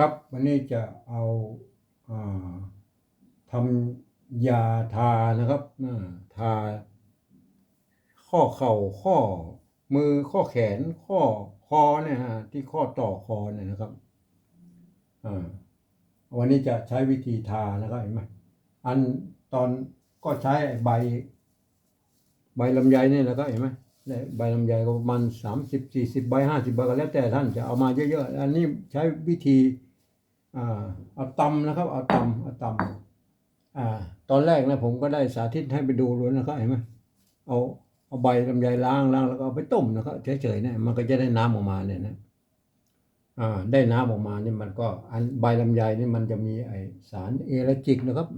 ครับวันนี้จะเอาอาทำยาทานะครับทา ข้อเข่าข้อมือข้อแขนข้อคอเนี่ยฮะที่ข้อต่อคอเนี่ยนะครับวันนี้จะใช้วิธีทานะครับเห็นไหมอันตอนก็ใช้ใบ ใบลำไยเนี่ยนะครับเห็นไหมใบลำไยก็ประมาณสามสิบสี่สิบใบห้าสิบใบก็แล้วแต่ท่านจะเอามาเยอะๆอันนี้ใช้วิธี อ่าเอาตำนะครับ เอาตำเอาตำอ่า ตอนแรกนะผมก็ได้สาธิตให้ไปดูเลยนะครับเห็นไหมเอาเอาใบลำไยล้างล้างแล้วก็เอาไปต้มนะครับเฉยๆเนี่ยมันก็จะได้น้ำออกมาเนี่ยนะอ่าได้น้ำออกมานี่มันก็อันใบลำไยนี่มันจะมีไอสารเอลจิกนะครับ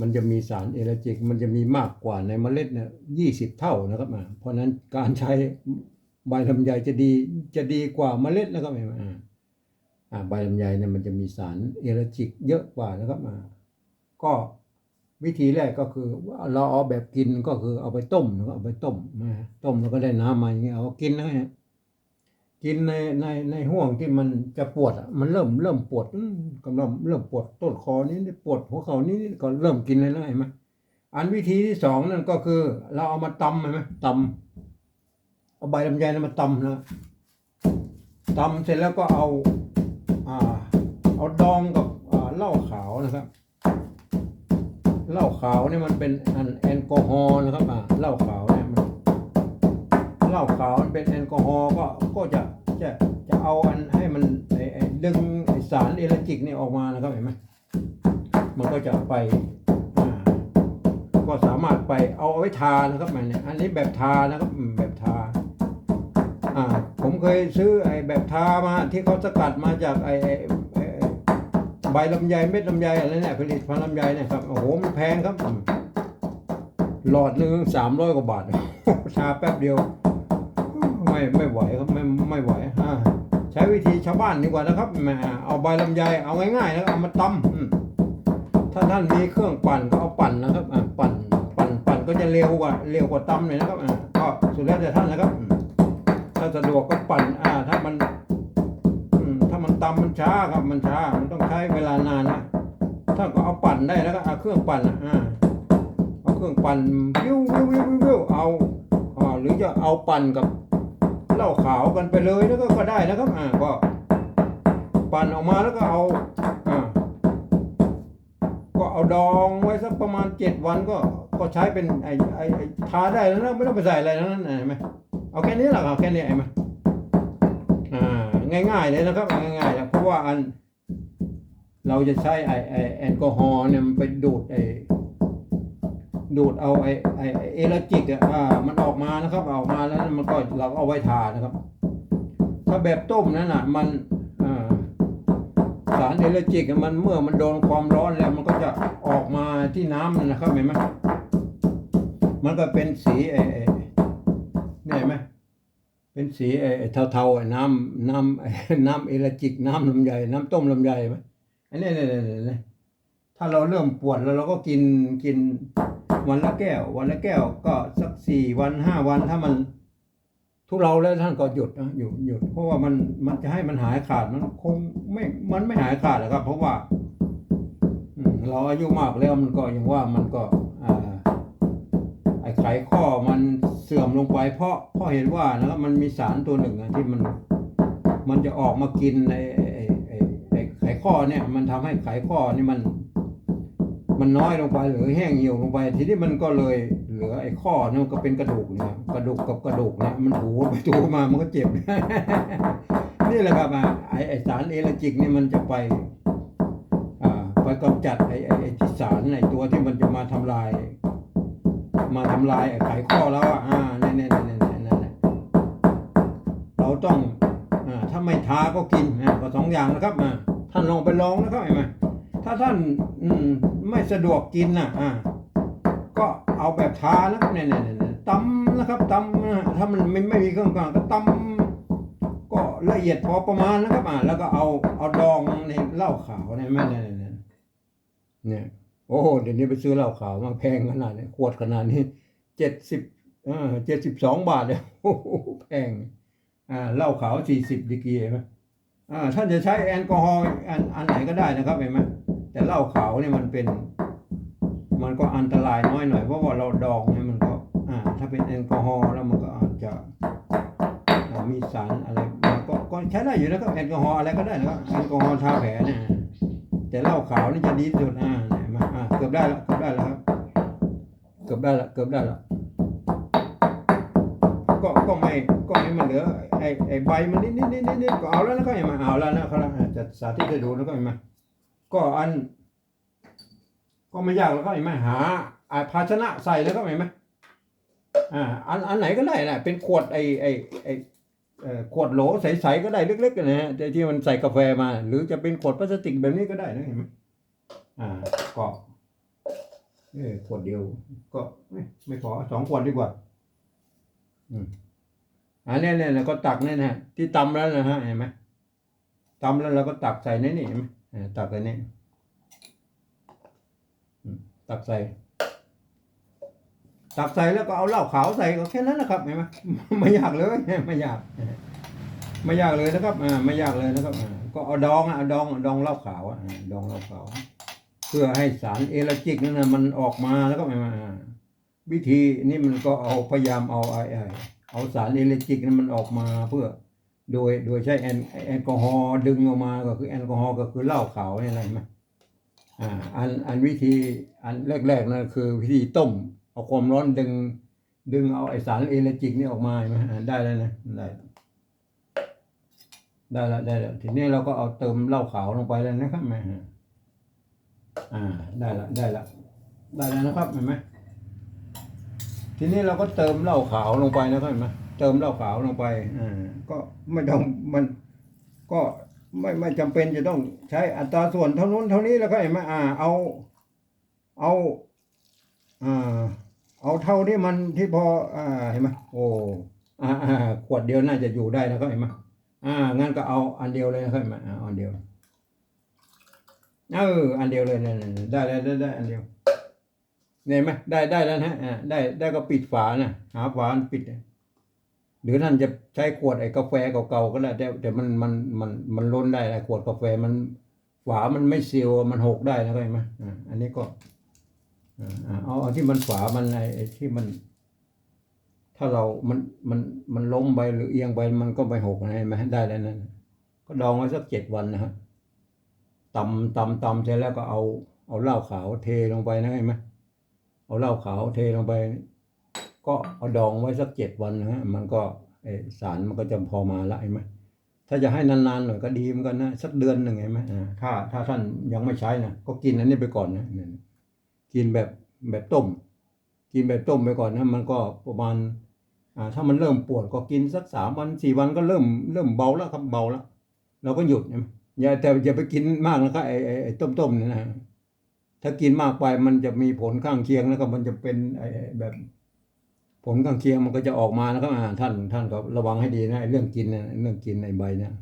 มันจะมีสารเอลจิก มันจะมีมากกว่าในเมล็ดเนี่ยยี่สิบเท่านะครับอ่าเพราะนั้นการใช้ใบลำไยจะดีจะดีกว่าเมล็ดนะครับอ่าอ่า ใบลำไยเนี่ยมันจะมีสารเอลจิกเยอะกว่านะครับอ่าก็วิธีแรกก็คือเราเอาแบบกินก็คือเอาไปต้มนะครับเอาไปต้มนะต้มแล้วก็ได้น้ำมาอย่างเงี้ยเอากินนะฮะกินในในในห่วงที่มันจะปวดอะมันเริ่มเริ่มปวดกำลังเริ่มปวดต้นคอนี้ปวดหัวเข่านี้ก็เริ่มกินเลยนะเห็นไหมอันวิธีที่สองนั่นก็คือ เราเอามาตำเห็นไหมตำเอาใบลำไยมาตำนะตำเสร็จแล้วก็เอา เอาดองกับเหล้าขาวนะครับเหล้าขาวเนี่ยมันเป็นอันแอลกอฮอล์นะครับอ่าเหล้าขาวเนี่ยมันเหล้าขาวมันเป็นแอลกอฮอล์ก็ก็จะจะจะเอาอันให้มันไอ้ไอดึงไอสารเอลจิกนี่ออกมานะครับเห็นไหมมันก็จะไปอ่าก็สามารถไปเอาไว้ทานะครับมันเนี่ยอันนี้แบบทานะครับแบบทาอ่าผมเคยซื้อไอ้แบบทามาที่เขาสกัดมาจากไอ้ไอ้ไอ้ไอ้ ใบลำไยเม็ดลำไยอะไรเนี่ยผลิตภัณฑ์ลำไยเนี่ยครับโอ้โหมันแพงครับ หลอดหนึ่งสามร้อยกว่าบาททาแป๊บเดียว ไม่ไม่ไหวครับไม่ไม่ไหวใช้วิธีชาวบ้านดีกว่านะครับแหมเอาใบลำไยเอาง่ายๆนะเอามาตำถ้าท่านมีเครื่องปั่นก็เอาปั่นนะครับปั่นปั่นปั่นก็จะเร็วกว่าเร็วกว่าตำเลยนะครับก็สุดแล้วแต่ท่านนะครับถ้าสะดวกก็ปั่นอ่าถ้ามัน ตำมันช้าครับมันช้า มันต้องใช้เวลานานนะถ้าก็เอาปั่นได้แล้วก็เอาเครื่องปั่นอะอ่าเอาเครื่องปั่นวิววิววิววิวเอาอ่าหรือจะเอาปั่นกับเหล้าขาวกันไปเลยแล้วก็ก็ได้นะครับอ่าก็ปั่นออกมาแล้วก็เอาอ่าก็เอาดองไว้สักประมาณเจ็ดวันก็ก็ใช้เป็นไอ้ไอ้ทาได้แล้วนะไม่ต้องไปใส่อะไรทั้งนั้นเห็นไหมเอาแค่นี้แหละครับแค่นี้เห็นไหมอ่า ง่ายๆเลยนะครับง่ายๆนะเพราะว่าอันเราจะใช้ไอไอแอลกอฮอล์เนี่ยมันไปดูดไอดูดเอาไอไอเอลจิกอะอ่ามันออกมานะครับออกมาแล้วมันก็เราก็เอาไว้ทานะครับ ถ้าแบบต้มนั่นน่ะมันสารเอลจิกมันเมื่อมันโดนความร้อนแล้วมันก็จะออกมาที่น้ำนะครับเห็นไหมมันก็เป็นสีไอไอ้เนี่ยเห็นไหม เป็นสีไอ้ไอ้เทาๆน้ำน้ำน้ำเอลจิก น้ำลำไยน้ำต้มลำไยเห็นไหมอันนี้เนี่ยเนี่ยเนี่ยถ้าเราเริ่มปวดแล้วเราก็กินกินวันละแก้ว วันละแก้วก็สักสี่วันห้าวันถ้ามันทุเราแล้วท่านก็หยุดนะหยุดหยุดเพราะว่ามันมันจะให้มันหายขาดมันคงไม่มันไม่หายขาดหรอกครับ เพราะว่าเราอายุมากแล้วมันก็อย่างว่ามันก็ ไอ้ไขข้อมันเสื่อมลงไป เพราะเพราะเห็นว่านะครับมันมีสารตัวหนึ่งที่มันมันจะออกมากินในไอ้ไอ้ไอไอไขข้อเนี่ยมันทำให้ไขข้อนี่มัน มันน้อยลงไปหรือแห้งเหี่ยวลงไป ทีนี้มันก็เลยเหลือไอ้ข้อนี่มันก็เป็นกระดูกเนี่ยกระดูกกับกระดูกเนี่ยมันถูไปถูมามันก็เจ็บนี่แหละครับอะไอ้ไอสารเอลจิกเนี่ยมันจะไปอ่าไปกำจัดไอ้ไอ้ไอ้ที่สารไอตัวที่มันจะมาทำลาย มาทำลายไขข้อแล้วอะอ่าเนี่ยเนี่ยเนี่ยเนี่ยเนี่ยเน่เราต้องอ่าถ้าไม่ทาก็กินอ่าก็สองอย่างนะครับอ่าท่านลองไปลองนะครับเห็นไหมถ้าท่านอืมไม่สะดวกกินนะอ่าก็เอาแบบทานะครับเนี่ยเนี่ยเนี่ยตำนะครับตำนะถ้ามันไม่ไม่มีเครื่องกลางก็ตำก็ละเอียดพอประมาณนะครับอ่าแล้วก็เอาเอาดองในเหล้าขาวเนี่ยแม่เนี่ยเนี่ยเนี่ย โอ้โหเดี๋ยวนี้ไปซื้อเหล้าขาวมาแพงขนาดนี้ขวดขนาดนี้เจ็ดสิบเออเจ็ดสิบสองบาทเลยโอ้โหแพงอ่าเหล้าขาวสี่สิบดีกรีเห็นไหมอ่าท่านจะใช้แอลกอฮอล์อันอันไหนก็ได้นะครับเห็นไหมแต่เหล้าขาวเนี่ยมันเป็น มันก็อันตรายน้อยหน่อยเพราะว่าเราดองเนี่ยมันก็อ่าถ้าเป็นแอลกอฮอล์แล้วมันก็อาจจะมีสารอะไรมันก็ก็ใช้ได้อยู่นะครับแอลกอฮอล์อะไรก็ได้นะครับแอลกอฮอล์ทาแผลเนี่ยแต่เหล้าขาวนี่จะดีที่สุดอ่า อ่าเกือบได้และเกือบได้แล้วครับเกือบได้และเกือบได้และก็ก็ไม่ก็ไม่มันเหลือไอ้ไอ้ใบมันนิดนิดนิดนิดก็เอาแล้วแล้วก็เห็นไหมาเอาแล้วนะครับจะสาธิตให้ดูแล้วก็เห็นไหมาก็อัน ก็ไม่ยากแล้วก็เห็นไหมหาอ่าภาชนะใส่แล้วก็เห็นไหมอ่าอันอันไหนก็ได้นะเป็นขวดไอ้ไอ้ไอ้ขวดโหลใสๆก็ได้เล็กๆนะฮะที่มันใส่กาแฟมา หรือจะเป็นขวดพลาสติกแบบนี้ก็ได้นะเห็นไหมอ่าก็ เออขวดเดียว ก็ไม่ไม่พอสองขวดดีกว่า อืมอันนี้เนี่ยนะก็ตักเนี่ยนะที่ตำแล้วนะฮะเห็นไหมตำแล้วเราก็ตักใส่ในนี่เห็นไหมตักใส่นี่ตักใส่ ตักใส่แล้วก็เอาเหล้าขาวใส่ก็แค่นั้นนะครับเห็นไหมไม่ยากเลยไม่ยากไม่ยากเลยนะครับอ่าไม่ยากเลยนะครับ ก็เอาดองอะดองดองเหล้าขาวอะดองเหล้าขาว เพื่อให้สารเอลจิกนั่นนะมันออกมาแล้วก็มาวิธีนี่มันก็เอาพยายามเอาไอไอเอาสารเอลจิกนั้นมันออกมาเพื่อ โดยโดยใช้แอลแอลกอฮอล์ดึงออกมาก็คือแอลกอฮอล์ก็คือเหล้าขาวนี่อะไรไหมอ่าอันอันวิธีอันแรกๆนะคือวิธีต้ม เอาความร้อนดึง ดึงเอาไอสารเอเลจิกนี่ออกมาไหมได้แล้วนะได้ได้แล้วได้แล้วทีนี้เราก็เอาเติมเหล้าขาวลงไปแล้วนะครับแม่ อ่าได้ละได้ละได้แล้วนะครับเห็นไหมทีนี้เราก็เติมเหล้าขาวลงไปนะครับเห็นไหมเติมเหล้าขาวลงไปอ่าก็ไม่ต้องมันก็ไม่ไม่จำเป็นจะต้องใช้อัตราส่วนเท่านู้นเท่านี้แล้วก็เห็นไหมอ่า เอา เอาอ่าเอาเท่าที่มันที่พออ่าเห็นไหมโอ้อ่าขวดเดียวน่าจะอยู่ได้นะครับเห็นไหมอ่างั้นก็เอาอันเดียวเลยนะครับเห็นไหมเอาอันเดียว เอออันเดียวเลยนี่นได้ได้ได้ได้อันเดียวเห็นไหมได้ได้แล้วนะอ่าได้ได้ก็ปิดฝานะหาฝาปิด หรือท่านจะใช้ขวดไอ้กาแฟเก่าๆก็ได้แต่แต่มันมันมันมันล้นได้นะขวดกาแฟมันฝามันไม่เซียวมันหกได้นะเข้าใจไหมอ่าอันนี้ก็อ่เอาเอาที่มันฝามันไอ้ไอ้ที่มัน ถ้าเรา มัน มัน มันล้มไปหรือเอียงไปมันก็ไปหกนะเห็นไหมได้แล้วนั่นก็ดองไว้สักเจ็ดวันนะฮะ ตำตำตำเสร็จแล้วก็เอาเอาเหล้าขาวเทลงไปนะเห็นไหมเอาเหล้าขาวเทลงไป ก็เอาดองไว้สักเจ็ดวันนะฮะมันก็สารมันก็จะพอมาละเห็นไหมถ้าจะให้นานๆหน่อยก็ดีเหมือนกันนะสักเดือนหนึ่งเห็นไหมถ้าถ้าท่านยังไม่ใช้นะก็กินอันนี้ไปก่อนนะกินแบบแบบต้ม กินแบบต้มไปก่อนนะมันก็ประมาณอ่าถ้ามันเริ่มปวดก็กินสักสามวันสี่วันก็เริ่มเริ่มเบาแล้วครับเบาแล้วเราก็หยุดนะ อย่าแต่อย่าไปกินมากนะครับไอ้ไอไอต้มๆเนี่ยนะถ้ากินมากไปมันจะมีผลข้างเคียงแล้วก็มันจะเป็นไอ้แบบ ผลข้างเคียงมันก็จะออกมานะครับท่านท่านก็ระวังให้ดีนะเรื่องกินนะเรื่องกินในใบเนี่ย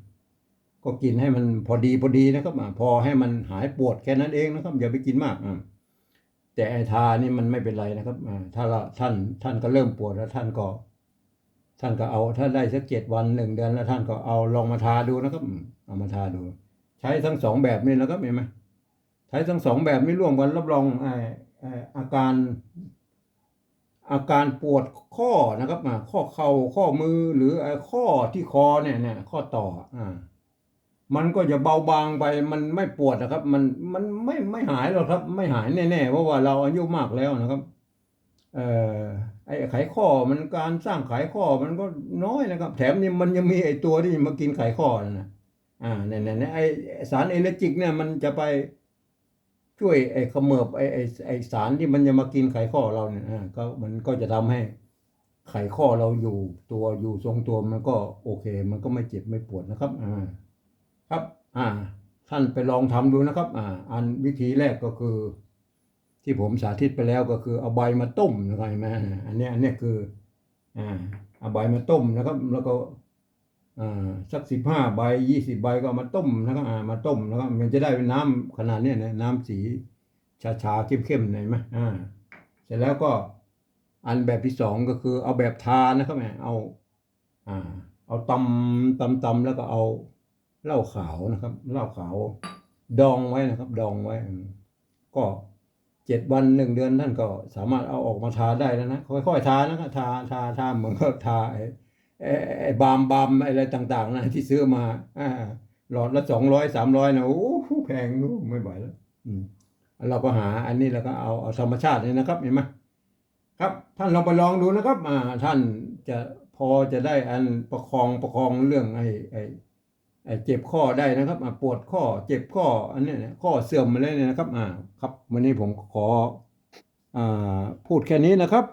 ก็กินให้มันพอดีพอดีนะครับพอให้มันหายปวดแค่นั้นเองนะครับ อย่าไปกินมากอ่าแต่ไอ้ทานี่มันไม่เป็นไรนะครับถ้าเราท่านท่านก็เริ่มปวดแล้วท่านก็ ท่านก็เอา ถ้าได้สักเจ็ดวันหนึ่งเดือนแล้วท่านก็เอาลองมาทาดูนะครับ เอามาทาดู ใช้ทั้งสองแบบนี่นะครับเห็นไหมใช้ทั้งสองแบบนี้ร่วมกันรับรองไอ้อาการ อาการปวดข้อนะครับอ่าข้อเข่าข้อมือหรือไอ้ข้อที่คอเนี่ยเนี่ยข้อต่ออ่ามันก็จะเบาบางไปมันไม่ปวดนะครับ มันมันไม่ไม่หายหรอกครับ ไม่หายแน่ๆเพราะว่าเราอายุมากแล้วนะครับ เอ่อไอ้ไขข้อมันการสร้างไขข้อมันก็น้อยนะครับ แถมนี่มันยังมีไอ้ตัวที่มากินไขข้อนั่นนะ อ่าเนี่ยเนี่ยไอสารเอเลจิกเนี่ยมันจะไปช่วยไอ้ขมือบไอ้ไอ้ไอ้สารที่มันจะมากินไขข้อเราเนี่ยอ่าก็มันก็จะทำให้ไขข้อเราอยู่ตัวอยู่ทรงตัวมันก็โอเค มันก็ไม่เจ็บไม่ปวดนะครับ อ่า ครับ อ่า ท่านไปลองทำดูนะครับ อ่า อันวิธีแรกก็คือ ที่ผมสาธิตไปแล้วก็คือเอาใบมาต้มนะครับเห็นไหมอันนี้อันนี้คือ อ่าเอาใบมาต้มนะครับ แล้วก็ สักสิบห้าใบยี่สิบใบก็มาต้มนะครับมาต้มแล้วก็มันจะได้เป็นน้ำขนาดนี้นะน้ำสีชาชาๆเข้มๆหน่อยไหมอ่าเสร็จแล้วก็อันแบบที่สองก็คือเอาแบบทานะครับแม่เอาอ่าเอาตำตำตำแล้วก็เอาเหล้าขาวนะครับเหล้าขาว ดองไว้นะครับ ดองไว้ ก็เจ็ดวันหนึ่งเดือนท่านก็สามารถเอาออกมาทาได้แล้วนะค่อยๆทานะครับทาทาทาเหมือนก็ทาไอ้ บามบามอะไรต่างๆนะที่ซื้อมาอ่าหลอดละสองร้อยสามร้อยนะโอ้โหแพงนู้ไม่ไหวแล้วอืมเราก็หาอันนี้แล้วก็เอาเอาธรรมชาตินี่นะครับเห็นไหมครับ ท่านลองไปลองดูนะครับอ่าท่านจะพอจะได้อันประคองประคองเรื่องไอ้ไอ้ไอ้เจ็บข้อได้นะครับอ่าปวดข้อเจ็บข้ออันนี้ข้อเสื่อมอะไรเนี่ยนะครับอ่าครับ วันนี้ผมขออ่าพูดแค่นี้นะครับ